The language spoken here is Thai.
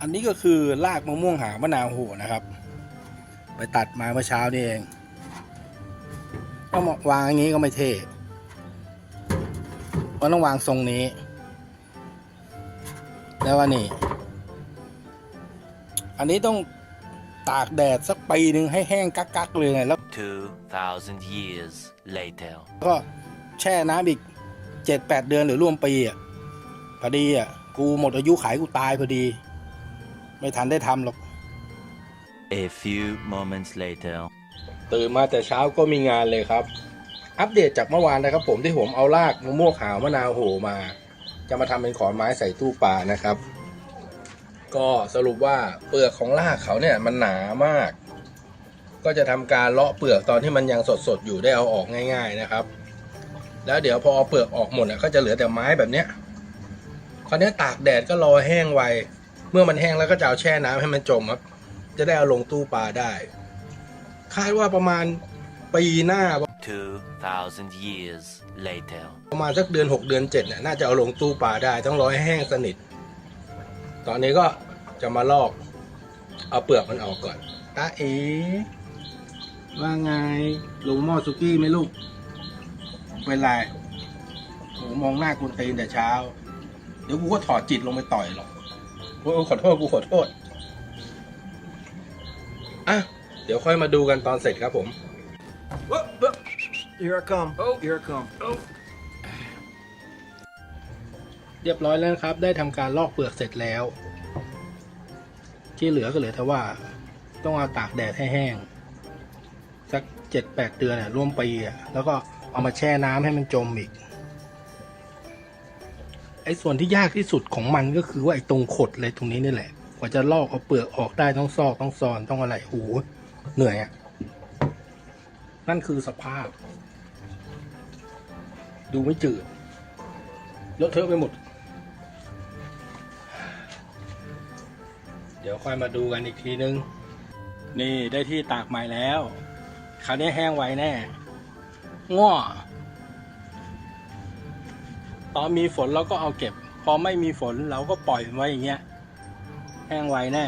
อันนี้ก็คือรากมะม่วงหางมะนาวโหนะครับ ไปตัดมาเมื่อเช้านี่เองก็มาวางอย่างนี้ก็ไม่เท่ก็ต้องวางทรงนี้ แล้วว่านี่ อันนี้ต้องตากแดดสักปีหนึ่งให้แห้งกักๆเลยไงแล้ว 2,000 years later. ก็แช่น้ำอีกเจ็ดแปดเดือนหรือร่วมปีอะพอดีอะ กูหมดอายุขายกูตายพอดี ไม่ทันได้ทำหรอก A few moments later. ตื่นมาแต่เช้าก็มีงานเลยครับ อัปเดตจากเมื่อวานนะครับ ผมที่ผมเอารากมะม่วงหาวมะนาวโหมา จะมาทำเป็นขอนไม้ใส่ตู้ปลานะครับ ก็สรุปว่าเปลือกของรากเขาเนี่ยมันหนามาก ก็จะทำการเลาะเปลือกตอนที่มันยังสดๆอยู่ได้เอาออกง่าย ๆนะครับ แล้วเดี๋ยวพอเอาเปลือกออกหมดน่ะก็จะเหลือแต่ไม้แบบเนี้ย คราวนี้ตากแดดก็รอแห้งไว เมื่อมันแห้งแล้วก็จะเอาแช่น้ำให้มันจมครับ จะได้เอาลงตู้ปลาได้ คาดว่าประมาณปีหน้า 2,000 years later. ประมาณสักเดือน 6 เดือน7เนี่ยน่าจะเอาลงตู้ปลาได้ต้องรอให้แห้งสนิท ตอนนี้ก็จะมาลอกเอาเปลือกมันออกก่อนตาเอว่าไงลงหม้อสุกี้ไหมลูกเป็นไรโหมองหน้าคุณตีนแต่เช้าเดี๋ยวกูก็ถอดจิตลงไปต่อยหรอกโอ้ยขอโทษกูขอโทษอะเดี๋ยวค่อยมาดูกันตอนเสร็จครับผม Here I come. Oh, here I come. เรียบร้อยแล้วนะครับ ได้ทำการลอกเปลือกเสร็จแล้ว ที่เหลือก็เหลือแต่ว่า ต้องเอาตากแดดให้แห้ง สักเจ็ดแปดเดือนอะร่วมปีอะแล้วก็เอามาแช่น้ำให้มันจมอีกไอ้ส่วนที่ยากที่สุดของมันก็คือว่าไอ้ตรงขดเลยตรงนี้นี่แหละ กว่าจะลอกเอาเปลือกออกได้ต้องซอกต้องซอนต้องอะไรโอ้โหเหนื่อยอะ นั่นคือสภาพ ดูไม่จืดเลอะเทอะไปหมด เดี๋ยวค่อยมาดูกันอีกทีนึง นี่ได้ที่ตากใหม่แล้ว คราวนี้แห้งไวแน่ง้อ ตอนมีฝนเราก็เอาเก็บ พอไม่มีฝนเราก็ปล่อยไว้อย่างเงี้ย แห้งไวแน่